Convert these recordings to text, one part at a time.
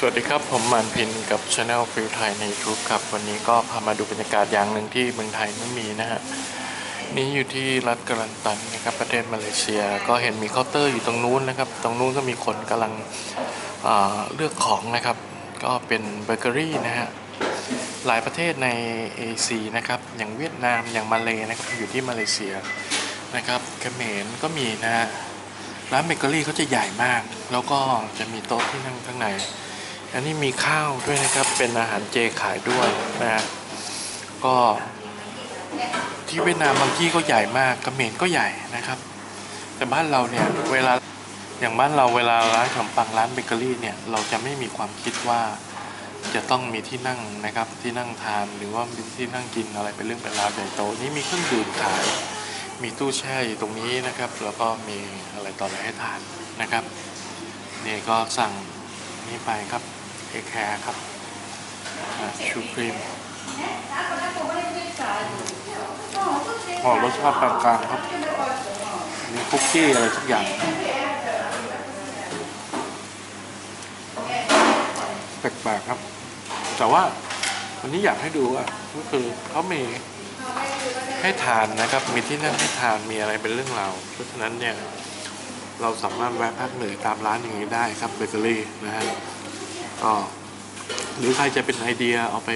สวัสดีครับ ผมมันพินกับช anel ฟิลไทยใน YouTube ครับ วันนี้ก็พามาดูบรรยากาศอย่างหนึ่งที่เมืองไทยไม่มีนะฮะ นี่อยู่ที่รัฐกาลันตันนะครับประเทศมาเลเซีย ก็เห็นมีเคาน์เตอร์อยู่ตรงนู้นนะครับ ตรงนู้นก็มีคนกำลังเลือกของนะครับ ก็เป็นเบเกอรี่นะฮะ หลายประเทศในเอเชียนะครับ อย่างเวียดนาม อย่างมาเลนะครับ อยู่ที่มาเลเซียนะครับเขมรก็มีนะฮะ ร้านเบเกอรี่เขาจะใหญ่มาก แล้วก็จะมีโต๊ะที่นั่งข้างใน อันนี้มีข้าวด้วยนะครับ เป็นอาหารเจขายด้วยนะฮะก็ที่เวียดนามบางที่ก็ใหญ่มากกระเขมรก็ใหญ่นะครับ แต่บ้านเราเนี่ยเวลาอย่างบ้านเราเวลาร้านขนมปังร้านเบเกอรี่เนี่ยเราจะไม่มีความคิดว่าจะต้องมีที่นั่งนะครับที่นั่งทานหรือว่ามีที่นั่งกินอะไรเป็นเรื่องเป็นราวใหญ่โตนี่มีเครื่องดื่มขาย มีตู้แช่อยู่ตรงนี้นะครับ แล้วก็มีอะไรต่ออะไรให้ทานนะครับนี่ก็สั่งนี่ไปครับ เอแคร์ครับชูครีมหอมรสชาติกลางๆครับ มีคุกกี้อะไรสักอย่าง แปลกๆครับ แต่ว่าวันนี้อยากให้ดูอะก็คือเขามีให้ทานนะครับ มีที่นั่งให้ทาน มีอะไรเป็นเรื่องราว เพราะฉะนั้นเนี่ย เราสามารถแวะพักเหนื่อยตามร้านอย่างนี้ได้ครับเบเกอรี่นะฮะ ก็หรือใครจะเป็นไอเดียเอาไป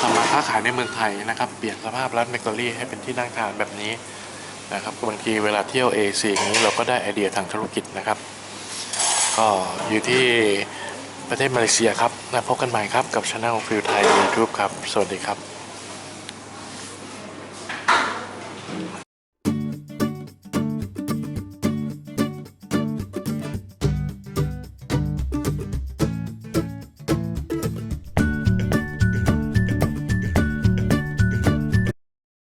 ทำมาค้าขายในเมืองไทยนะครับ เปลี่ยนสภาพร้านเบเกอรี่ให้เป็นที่นั่งทานแบบนี้นะครับบางทีเวลาเที่ยวเอเชียอย่างนี้เราก็ได้ไอเดียทางธุรกิจนะครับ ก็อยู่ที่ประเทศมาเลเซียครับนะพบกันใหม่ครับกับช anel ฟิลไทย YouTube ครับ สวัสดีครับ